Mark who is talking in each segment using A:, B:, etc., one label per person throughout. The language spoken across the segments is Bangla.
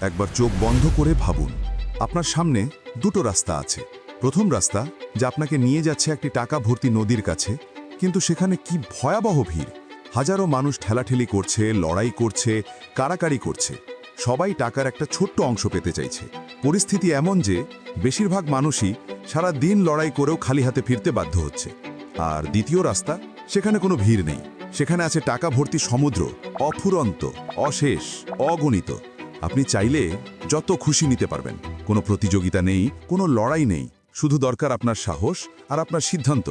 A: একবার চোখ বন্ধ করে ভাবুন। আপনার সামনে দুটো রাস্তা আছে। প্রথম রাস্তা, যা আপনাকে নিয়ে যাচ্ছে একটি টাকা ভর্তি নদীর কাছে, কিন্তু সেখানে কি ভয়াবহ ভিড়? হাজারো মানুষ ঠেলাঠেলি করছে, লড়াই করছে, কারাকারি করছে। সবাই টাকার একটা ছোট্ট অংশ পেতে চাইছে। পরিস্থিতি এমন যে, বেশিরভাগ মানুষই সারা দিন লড়াই করেও খালি হাতে ফিরতে বাধ্য হচ্ছে। আর দ্বিতীয় রাস্তা, সেখানে কোনো ভিড় নেই। সেখানে আছে টাকা ভর্তি সমুদ্র, অফুরন্ত, অশেষ, অগণিত। আপনি চাইলে যত খুশি নিতে পারবেন। কোনো প্রতিযোগিতা নেই, কোনো লড়াই নেই। শুধু দরকার আপনার সাহস আর আপনার সিদ্ধান্ত।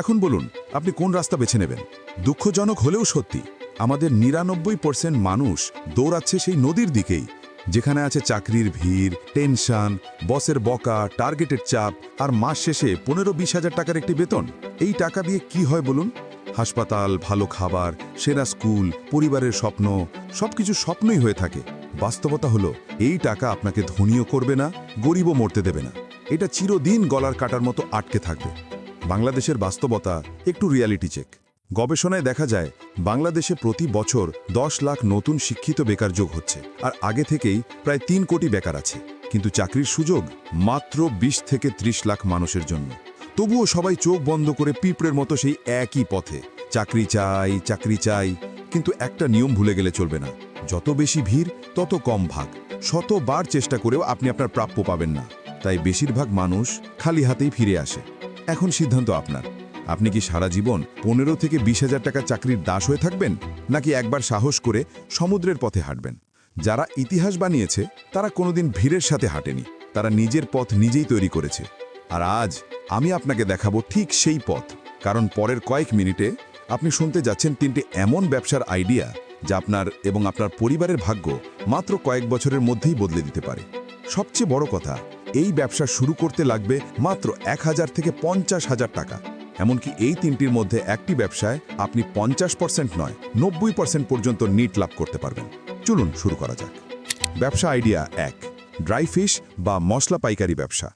A: এখন বলুন, আপনি কোন রাস্তা বেছে নেবেন? দুঃখজনক হলেও সত্যি, আমাদের নিরানব্বই পার্সেন্ট মানুষ দৌড়াচ্ছে সেই নদীর দিকেই, যেখানে আছে চাকরির ভিড়, টেনশন, বসের বকা, টার্গেটের চাপ আর মাস শেষে পনেরো বিশ হাজার টাকার একটি বেতন। এই টাকা দিয়ে কি হয় বলুন? হাসপাতাল, ভালো খাবার, সেরা স্কুল, পরিবারের স্বপ্ন, সবকিছু স্বপ্নই হয়ে থাকে। বাস্তবতা হলো, এই টাকা আপনাকে ধনীও করবে না, গরিবও মরতে দেবে না। এটা চিরদিন গলার কাটার মতো আটকে থাকবে। বাংলাদেশের বাস্তবতা একটু রিয়ালিটি চেক গবেষণায় দেখা যায়, বাংলাদেশে প্রতি বছর দশ লাখ নতুন শিক্ষিত বেকার যোগ হচ্ছে, আর আগে থেকেই প্রায় তিন কোটি বেকার আছে। কিন্তু চাকরির সুযোগ মাত্র ২০ থেকে ৩০ লাখ মানুষের জন্য। তবুও সবাই চোখ বন্ধ করে পিঁপড়ের মতো সেই একই পথে, চাকরি চাই চাকরি চাই কিন্তু একটা নিয়ম ভুলে গেলে চলবে না। যত বেশি ভিড়, তত কম ভাগ। শতবার চেষ্টা করেও আপনি আপনার প্রাপ্য পাবেন না। তাই বেশিরভাগ মানুষ খালি হাতেই ফিরে আসে। এখন সিদ্ধান্ত আপনার। আপনি কি সারা জীবন পনেরো থেকে বিশ হাজার টাকা চাকরির দাস হয়ে থাকবেন? নাকি একবার সাহস করে সমুদ্রের পথে হাঁটবেন? যারা ইতিহাস বানিয়েছে, তারা কোনোদিন ভিড়ের সাথে হাঁটেনি। তারা নিজের পথ নিজেই তৈরি করেছে। আর আজ আমি আপনাকে দেখাবো ঠিক সেই পথ। কারণ পরের কয়েক মিনিটে আপনি শুনতে যাচ্ছেন তিনটি এমন ব্যবসার আইডিয়া যা আপনার এবং আপনার পরিবারের ভাগ্য মাত্র কয়েক বছরের মধ্যেই বদলে দিতে পারে। সবচেয়ে বড় কথা, এই ব্যবসা শুরু করতে লাগবে মাত্র এক হাজার থেকে পঞ্চাশ হাজার টাকা। এমনকি এই তিনটির মধ্যে একটি ব্যবসায় আপনি পঞ্চাশ পার্সেন্ট নয়, নব্বই পার্সেন্ট পর্যন্ত নিট লাভ করতে পারবেন। চলুন শুরু করা যাক। ব্যবসা আইডিয়া এক, ড্রাই ফিশ বা মশলা পাইকারি ব্যবসা।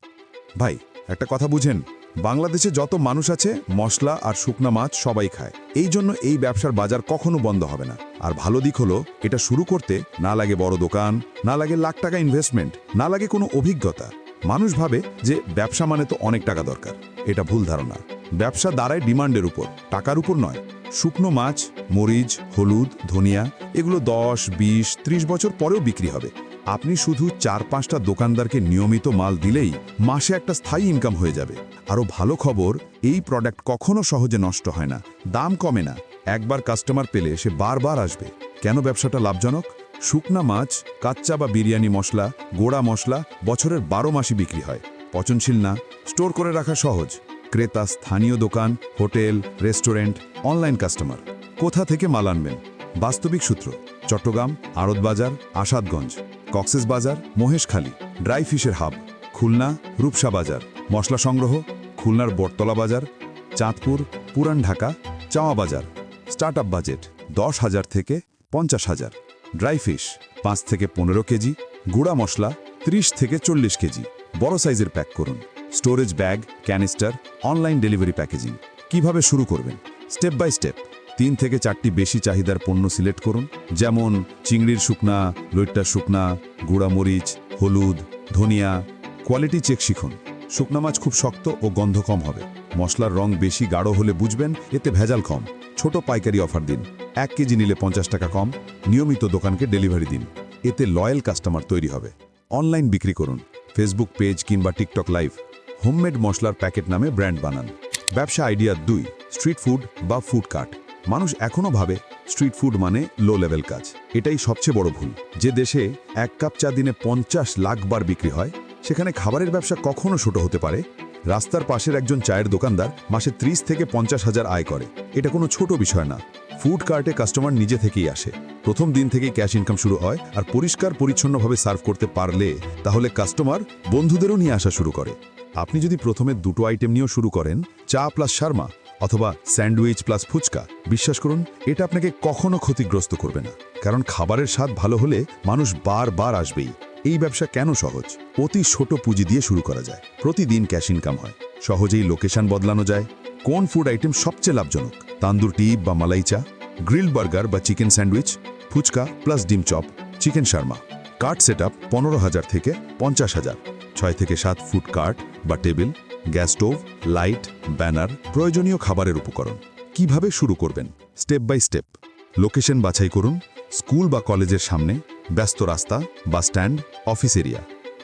A: ভাই, একটা কথা বুঝেন বাংলাদেশে যত মানুষ আছে, মশলা আর শুকনা মাছ সবাই খায়। এই জন্য এই ব্যবসার বাজার কখনো বন্ধ হবে না। আর ভালো দিক হলো, এটা শুরু করতে না লাগে বড় দোকান, না লাগে লাখ টাকা ইনভেস্টমেন্ট না লাগে কোনো অভিজ্ঞতা। মানুষ ভাবে যে ব্যবসা মানে তো অনেক টাকা দরকার। এটা ভুল ধারণা। ব্যবসা দাঁড়ায় ডিমান্ডের উপর, টাকার উপর নয়। শুকনো মাছ, মরিচ, হলুদ, ধনিয়া, এগুলো দশ, বিশ, ত্রিশ বছর পরেও বিক্রি হবে। আপনি শুধু চার পাঁচটা দোকানদারকে নিয়মিত মাল দিলেই মাসে একটা স্থায়ী ইনকাম হয়ে যাবে। আরও ভালো খবর, এই প্রোডাক্ট কখনো সহজে নষ্ট হয় না। দাম কমে না। একবার কাস্টমার পেলে সে বারবার আসবে। কেন ব্যবসাটা লাভজনক? শুকনা মাছ, কাচ্চা বা বিরিয়ানি মশলা, গোড়া মশলা বছরের বারো মাসই বিক্রি হয়। পচনশীল না। স্টোর করে রাখা সহজ। ক্রেতা, স্থানীয় দোকান, হোটেল, রেস্টুরেন্ট অনলাইন কাস্টমার কোথা থেকে মাল আনবেন? বাস্তবিক সূত্র, চট্টগ্রাম, আড়তবাজার, আসাদগঞ্জ। কক্সেস বাজার, মহেশখালী, ড্রাই ফিশের হাব, খুলনা, রূপসা বাজার, মশলা সংগ্রহ, খুলনার বটতলা বাজার, চাঁদপুর, পুরান ঢাকা, চাওয়া বাজার। স্টার্ট আপ বাজেট দশ হাজার থেকে পঞ্চাশ হাজার। ড্রাই ফিশ পাঁচ থেকে পনেরো কেজি, গুঁড়া মশলা ত্রিশ থেকে চল্লিশ কেজি। বড় সাইজের প্যাক করুন। Storage bag, canister, online delivery packaging. কীভাবে শুরু করবেন? Step by step. তিন থেকে চারটি বেশি চাহিদার পণ্য সিলেক্ট করুন, যেমন চিংড়ির শুকনা, লইট্টার শুকনা, গুঁড়া মরিচ, হলুদ, ধনিয়া। কোয়ালিটি চেক শিখুন। শুকনা মাছ খুব শক্ত ও গন্ধ কম হবে। মশলার রং বেশি গাঢ় হলে বুঝবেন এতে ভেজাল কম। ছোট পাইকারি অফার দিন। এক কেজি নিলে পঞ্চাশ টাকা কম। নিয়মিত দোকানকে ডেলিভারি দিন। এতে লয়াল কাস্টমার তৈরি হবে। অনলাইন বিক্রি করুন। ফেসবুক পেজ কিংবা টিকটক লাইভ। হোমমেড মশলার প্যাকেট নামে ব্র্যান্ড বানান। ব্যবসা আইডিয়া দুই, স্ট্রিট ফুড বা ফুড কার্ট। মানুষ এখনও ভাবে স্ট্রিট ফুড মানে লো লেভেল কাজ। এটাই সবচেয়ে বড় ভুল। যে দেশে এক কাপ চা দিনে পঞ্চাশ লাখ বার বিক্রি হয়, সেখানে খাবারের ব্যবসা কখনো ছোট হতে পারে। রাস্তার পাশের একজন চায়ের দোকানদার মাসে ত্রিশ থেকে পঞ্চাশ হাজার আয় করে। এটা কোনো ছোট বিষয় না। ফুড কার্টে কাস্টমার নিজে থেকেই আসে। প্রথম দিন থেকেই ক্যাশ ইনকাম শুরু হয় আর পরিষ্কার পরিচ্ছন্নভাবে সার্ভ করতে পারলে তাহলে কাস্টমার বন্ধুদেরও নিয়ে আসা শুরু করে। আপনি যদি প্রথমে দুটো আইটেম নিয়েও শুরু করেন, চা প্লাস শর্মা অথবা স্যান্ডউইচ প্লাস ফুচকা। বিশ্বাস করুন, এটা আপনাকে কখনো ক্ষতিগ্রস্ত করবে না। কারণ খাবারের স্বাদ ভালো হলে মানুষ বারবার আসবেই। এই ব্যবসা কেন সহজ? অতি ছোট পুঁজি দিয়ে শুরু করা যায়। প্রতিদিন ক্যাশ ইনকাম হয়। সহজেই লোকেশন বদলানো যায়। কোন ফুড আইটেম সবচেয়ে লাভজনক? তান্দুর টিপ বা মালাই চা? গ্রিল বার্গার বা চিকেন স্যান্ডউইচ? ফুচকা প্লাস ডিম chop? Chicken shawarma cart set up পনেরো হাজার থেকে পঞ্চাশ হাজার। ছয় থেকে সাত ফুট কার্ট বা table? Gas stove, light, banner, প্রয়োজনীয় খাবারের উপকরণ। কীভাবে শুরু করবেন? Step by step. লোকেশন বাছাই করুন। স্কুল বা কলেজের সামনে, ব্যস্ত রাস্তা bus stand, office area.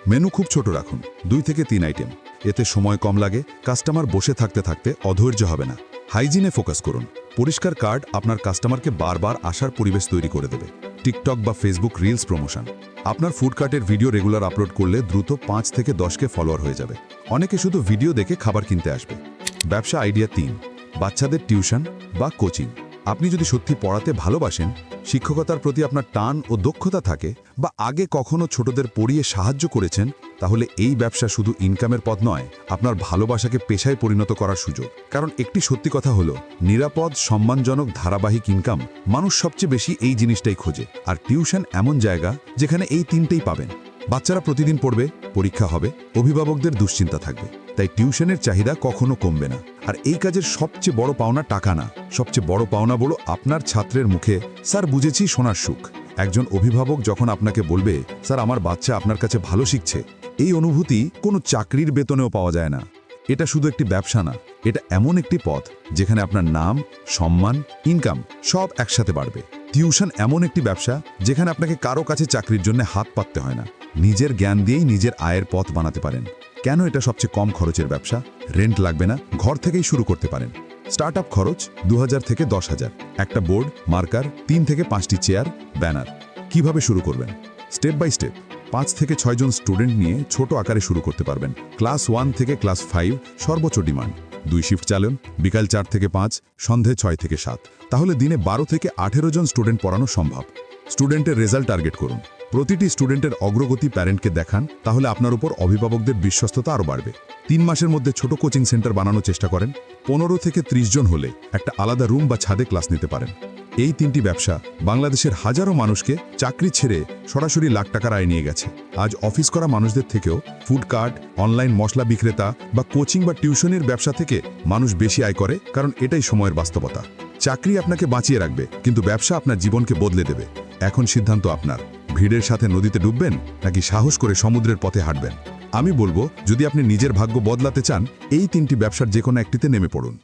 A: Menu খুব ছোট রাখুন, দুই থেকে তিন আইটেম। এতে সময় কম লাগে, কাস্টমার বসে থাকতে থাকতে অধৈর্য হবে না। হাইজিনে ফোকাস করুন। পরিষ্কার কার্ড আপনার কাস্টমারকে বারবার আসার পরিবেশ তৈরি করে দেবে। টিকটক বা ফেসবুক রিলস প্রমোশন। আপনার ফুড কার্টের ভিডিও রেগুলার আপলোড করলে দ্রুত পাঁচ থেকে দশকে ফলোয়ার হয়ে যাবে। অনেকে শুধু ভিডিও দেখে খাবার কিনতে আসবে। ব্যবসা আইডিয়া তিন, বাচ্চাদের টিউশন বা কোচিং আপনি যদি সত্যি পড়াতে ভালোবাসেন, শিক্ষকতার প্রতি আপনার টান ও দক্ষতা থাকে বা আগে কখনো ছোটদের পড়িয়ে সাহায্য করেছেন, তাহলে এই ব্যবসা শুধু ইনকামের পথ নয়, আপনার ভালোবাসাকে পেশায় পরিণত করার সুযোগ। কারণ একটি সত্যি কথা হলো, নিরাপদ, সম্মানজনক, ধারাবাহিক ইনকাম মানুষ সবচেয়ে বেশি এই জিনিসটাই খোঁজে। আর টিউশন এমন জায়গা যেখানে এই তিনটেই পাবেন। বাচ্চারা প্রতিদিন পড়বে পরীক্ষা হবে, অভিভাবকদের দুশ্চিন্তা থাকবে। তাই টিউশনের চাহিদা কখনো কমবে না। আর এই কাজের সবচেয়ে বড় পাওনা টাকা না। সবচেয়ে বড় পাওনা বলো আপনার ছাত্রের মুখে, স্যার, বুঝেছি, সোনার সুখ। একজন অভিভাবক যখন আপনাকে বলবে, স্যার, আমার বাচ্চা আপনার কাছে ভালো শিখছে। এই অনুভূতি কোনো চাকরির বেতনেও পাওয়া যায় না। এটা শুধু একটি ব্যবসা না, এটা এমন একটি পথ যেখানে আপনার নাম, সম্মান ইনকাম সব একসাথে বাড়বে। টিউশন এমন একটি ব্যবসা যেখানে আপনাকে কারও কাছে চাকরির জন্য হাত পাততে হয় না। নিজের জ্ঞান দিয়েই নিজের আয়ের পথ বানাতে পারেন। কেন এটা সবচেয়ে কম খরচের ব্যবসা? রেন্ট লাগবে না, ঘর থেকেই শুরু করতে পারেন। স্টার্ট খরচ দু হাজার থেকে দশ হাজার একটা বোর্ড, মার্কার, তিন থেকে পাঁচটি চেয়ার, ব্যানার। কীভাবে শুরু করবেন? Step by step. পাঁচ থেকে ছয়জন স্টুডেন্ট নিয়ে ছোট আকারে শুরু করতে পারবেন। ক্লাস ওয়ান থেকে ক্লাস ফাইভ, সর্বোচ্চ ডিমান্ড। দুই শিফট চালন, বিকাল চার থেকে পাঁচ, সন্ধে ছয় থেকে সাত। তাহলে দিনে বারো থেকে আঠেরো জন স্টুডেন্ট পড়ানো সম্ভব। স্টুডেন্টের রেজাল্ট টার্গেট করুন। প্রতিটি স্টুডেন্টের অগ্রগতি প্যারেন্টকে দেখান, তাহলে আপনার উপর অভিভাবকদের বিশ্বস্ততা আরও বাড়বে। তিন মাসের মধ্যে ছোট কোচিং সেন্টার বানানোর চেষ্টা করেন, পনেরো থেকে ত্রিশ জন হলে একটা আলাদা রুম বা ছাদে ক্লাস নিতে পারেন। এই তিনটি ব্যবসা বাংলাদেশের হাজারো মানুষকে চাকরি ছেড়ে সরাসরি লাখ টাকার আয় নিয়ে গেছে। আজ অফিস করা মানুষদের থেকেও ফুড কার্ট, অনলাইন মশলা বিক্রেতা বা কোচিং বা টিউশনের ব্যবসা থেকে মানুষ বেশি আয় করে, কারণ এটাই সময়ের বাস্তবতা। চাকরি আপনাকে বাঁচিয়ে রাখবে, কিন্তু ব্যবসা আপনার জীবনকে বদলে দেবে। এখন সিদ্ধান্ত আপনার। ভিড়ের সাথে নদীতে ডুববেন নাকি সাহস করে সমুদ্রের পথে হাঁটবেন? আমি বলব, যদি আপনি নিজের ভাগ্য বদলাতে চান, এই তিনটি ব্যবসার যে কোনো একটিতে নেমে পড়ুন।